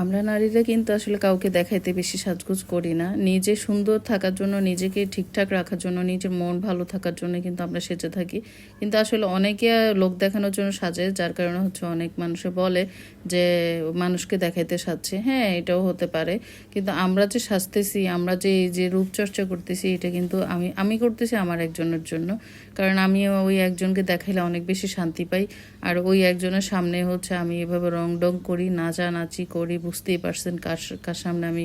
আমরা নারীরা কিন্তু আসলে কাউকে দেখাইতে বেশি সাজগোজ করি না। নিজে সুন্দর থাকার জন্য, নিজেকে ঠিকঠাক রাখার জন্য, নিজের মন ভালো থাকার জন্য কিন্তু আমরা সেজে থাকি। কিন্তু আসলে অনেকে লোক দেখানোর জন্য সাজে, যার কারণে হচ্ছে অনেক মানুষে বলে যে, মানুষকে দেখাইতে সাজছে। হ্যাঁ এটাও হতে পারে। কিন্তু আমরা যে সাজতেছি, আমরা যে, এই যে রূপচর্চা করতেছি, এটা কিন্তু আমি আমি করতেছি আমার একজনের জন্য। কারণ আমি ওই একজনকে দেখাইলে অনেক বেশি শান্তি পাই। আর ওই একজনের সামনে হচ্ছে আমি এভাবে রং ডং করি, নাচানাচি করি বুঝতেই পারছেন কার কার সামনে আমি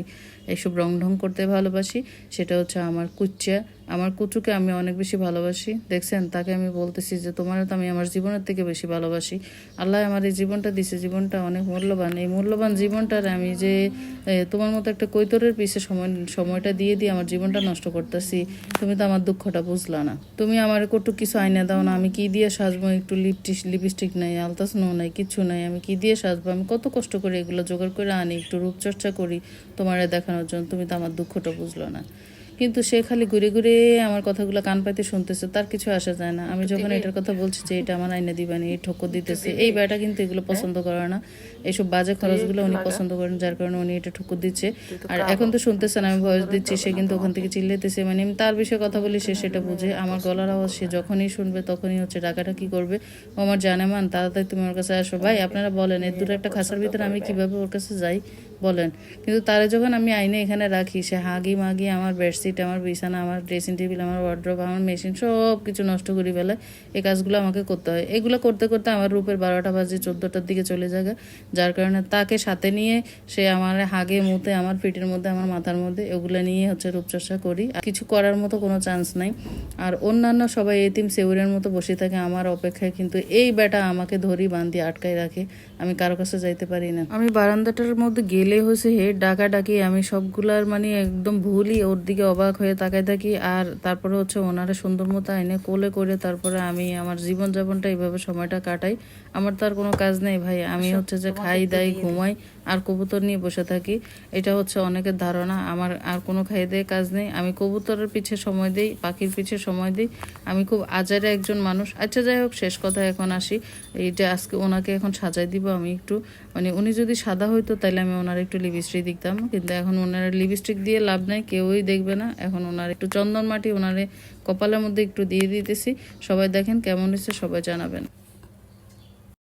এইসব রং ঢং করতে ভালোবাসি। সেটা হচ্ছে আমার কুচ্চা। আমার কুচুকে আমি অনেক বেশি ভালোবাসি। দেখছেন? তাকে আমি বলতেছি যে তোমার তো আমি আমার জীবনের থেকে বেশি ভালোবাসি। আল্লাহ আমার এই জীবনটা দিছে। জীবনটা অনেক মূল্যবান। এই মূল্যবান জীবনটার আমি যে তোমার মতো একটা কৈতরের পিছে সময়, সময়টা দিয়ে দিয়ে আমার জীবনটা নষ্ট করতেছি, তুমি তো আমার দুঃখটা বুঝলা না। তুমি আমার কটু কিছু আইনা দাও না। আমি কি দিয়ে সাজবো? একটু লিপটিস লিপস্টিক নাই আলতা স্নো নাই কিছু নাই। আমি কি দিয়ে সাজবো? আমি কত কষ্ট করে এগুলো জোগাড় করে আনি, একটু রূপচর্চা করি তোমারে দেখানোর জন্য। তুমি তো আমার দুঃখটা বুঝলো না। কিন্তু সে খালি ঘুরে ঘুরে আমার কথাগুলো কান পাইতে শুনতেছে তার কিছু আসা যায় না। আমি যখন এটার কথা বলছি যে এটা আমার আইনে দিবানি এই ঠক্কর দিতেছে এই বেটা কিন্তু এগুলো পছন্দ করে না। এইসব বাজে খরচগুলো উনি পছন্দ করেন যার কারণে উনি এটা ঠক্কর দিচ্ছে। আর এখন তো শুনতেছেন আমি ভয়েস দিচ্ছি সে কিন্তু ওখান থেকে চিল্লাইতেছে। মানে আমি তার বিষয়ে কথা বলি সে সেটা বুঝে। আমার গলার আওয়াজ সে যখনই শুনবে তখনই হচ্ছে ডাকাটা কি করবে। ও আমার জানে মান তাড়াতাড়ি তুমি ওর কাছে আসো। ভাই আপনারা বলেন এর দূরে একটা খাসার ভিতরে আমি কীভাবে ওর কাছে যাই? বলেন। কিন্তু তারে যখন আমি আইনে এখানে রাখি, সে হাগি মাগি আমার বেডশিট, আমার বিছানা, আমার ড্রেসিং টেবিল আমার ওয়ার্ড্রপ আমার মেশিন সব কিছু নষ্ট করি ফেলে। এই কাজগুলো আমাকে করতে হয়। এগুলো করতে করতে আমার রূপের বারোটা বাজে, চোদ্দোটার দিকে চলে যাবে যার কারণে তাকে সাথে নিয়ে সে আমার হাগে মুতে, আমার পিঠের মধ্যে, আমার মাথার মধ্যে, এগুলো নিয়ে হচ্ছে রূপচর্চা করি। আর কিছু করার মতো কোনো চান্স নাই। আর অন্যান্য সবাই এতিম সেউরের মতো বসে থাকে আমার অপেক্ষায়। কিন্তু এই বেটা আমাকে ধরি বান্ধি আটকায় রাখে। আমি কারও কাছে যাইতে পারি না। আমি বারান্দাটার মধ্যে গেলে হয়েছে হে ডাকা ডাকি আমি সবগুলার মানে একদম ভুলই ওর দিকে অবাক হয়ে তাকায় থাকি। আর তারপরে হচ্ছে ওনারা সুন্দর মতো আইনে কোলে করে তারপরে আমি আমার জীবনযাপনটা এইভাবে সময়টা কাটাই। আমার তো আর কোনো কাজ নেই ভাই আমি হচ্ছে যে খাই দাই ঘুমাই। আর কবুতর নিয়ে বসে থাকি। এটা হচ্ছে অনেকের ধারণা। আমার আর কোনো খাই দিয়ে কাজ নেই। আমি কবুতরের পিছে সময় দিই, পাখির পিছে সময় দিই। আমি খুব আজারে একজন মানুষ। আচ্ছা যাই হোক, শেষ কথা এখন আসি। এইটা আজকে ওনাকে এখন সাজাই দিব আমি একটু। মানে উনি যদি সাদা হইতো তাহলে আমি ওনার একটু লিপস্টিক দিতাম। কিন্তু এখন ওনার লিপস্টিক দিয়ে লাভ নাই, কেউই দেখবে না। এখন ওনার একটু চন্দন মাটি ওনারে কপালের মধ্যে একটু দিয়ে দিতেছি। সবাই দেখেন কেমন হয়েছে, সবাই জানাবেন।